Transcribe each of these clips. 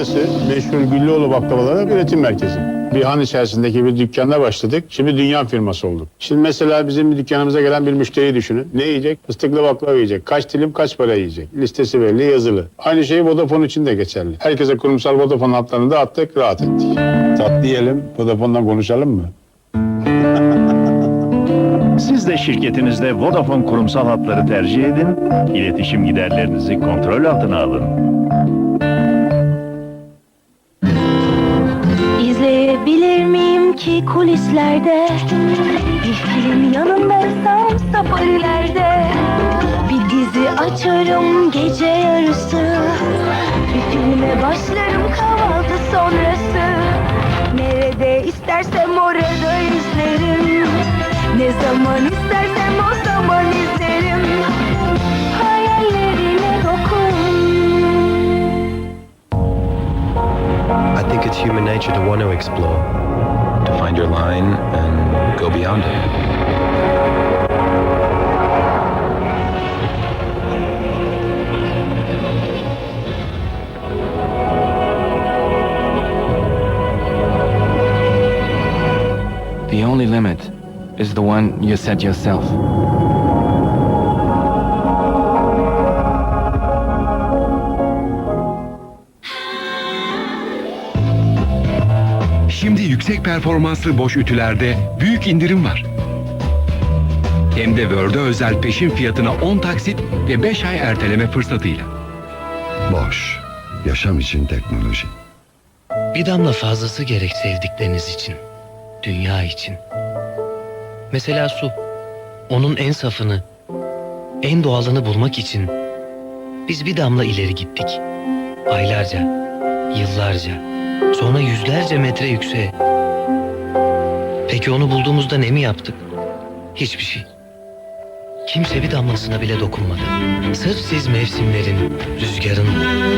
meşhur Güllüoğlu baklavaları üretim merkezi. Bir han içerisindeki bir dükkanda başladık. Şimdi dünya firması olduk. Şimdi mesela bizim dükkanımıza gelen bir müşteri düşünün. Ne yiyecek? Fıstıklı baklava yiyecek. Kaç dilim kaç para yiyecek? Listesi belli yazılı. Aynı şey Vodafone için de geçerli. Herkese kurumsal Vodafone hatlarını dağıttık, rahat ettik. Tat diyelim, Vodafone'dan konuşalım mı? Siz de şirketinizde Vodafone kurumsal hatları tercih edin, iletişim giderlerinizi kontrol altına alın. İzleyebilir miyim ki kulislerde? Bir film yanındaysam safarilerde Bir dizi açarım gece yarısı. Bir filme başlarım kahvaltı sonrası. Nerede istersem orada izlerim. Ne zaman istersem o think it's human nature to want to explore. to find your line and go beyond it. The only limit is the one you set yourself. Yüksek performanslı boş ütülerde büyük indirim var. Hem de Word'e özel peşin fiyatına 10 taksit ve 5 ay erteleme fırsatıyla. Boş. Yaşam için teknoloji. Bir damla fazlası gerek sevdikleriniz için. Dünya için. Mesela su. Onun en safını, en doğalını bulmak için biz bir damla ileri gittik. Aylarca, yıllarca, sonra yüzlerce metre yükseğe. Peki onu bulduğumuzda ne mi yaptık? Hiçbir şey. Kimse bir damlasına bile dokunmadı. Sırf siz mevsimlerin, rüzgarın,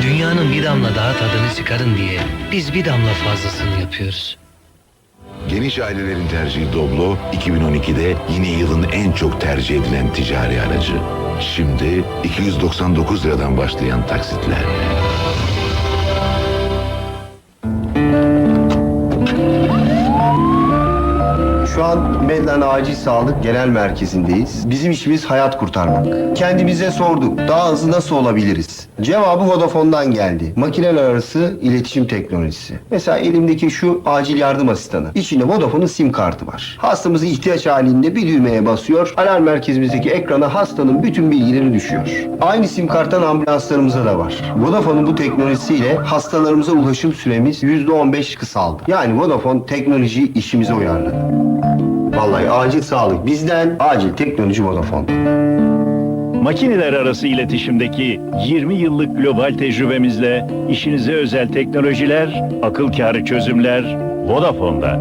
dünyanın bir damla daha tadını çıkarın diye biz bir damla fazlasını yapıyoruz. Geniş ailelerin tercihi Doblo 2012'de yine yılın en çok tercih edilen ticari aracı. Şimdi 299 liradan başlayan taksitler. An Medlen Acil Sağlık Genel Merkezi'ndeyiz. Bizim işimiz hayat kurtarmak. Kendimize sorduk. Daha hızlı nasıl olabiliriz? Cevabı Vodafone'dan geldi. Makineler arası iletişim teknolojisi. Mesela elimdeki şu acil yardım asistanı. İçinde Vodafone'un sim kartı var. Hastamızı ihtiyaç halinde bir düğmeye basıyor. Alarm merkezimizdeki ekrana hastanın bütün bilgileri düşüyor. Aynı sim karttan ambulanslarımıza da var. Vodafone'un bu teknolojisiyle hastalarımıza ulaşım süremiz %15 kısaldı. Yani Vodafone teknolojiyi işimize uyarladı. Vallahi acil sağlık bizden, acil teknoloji Vodafone. Makineler arası iletişimdeki 20 yıllık global tecrübemizle işinize özel teknolojiler, akıl kârı çözümler Vodafone'da.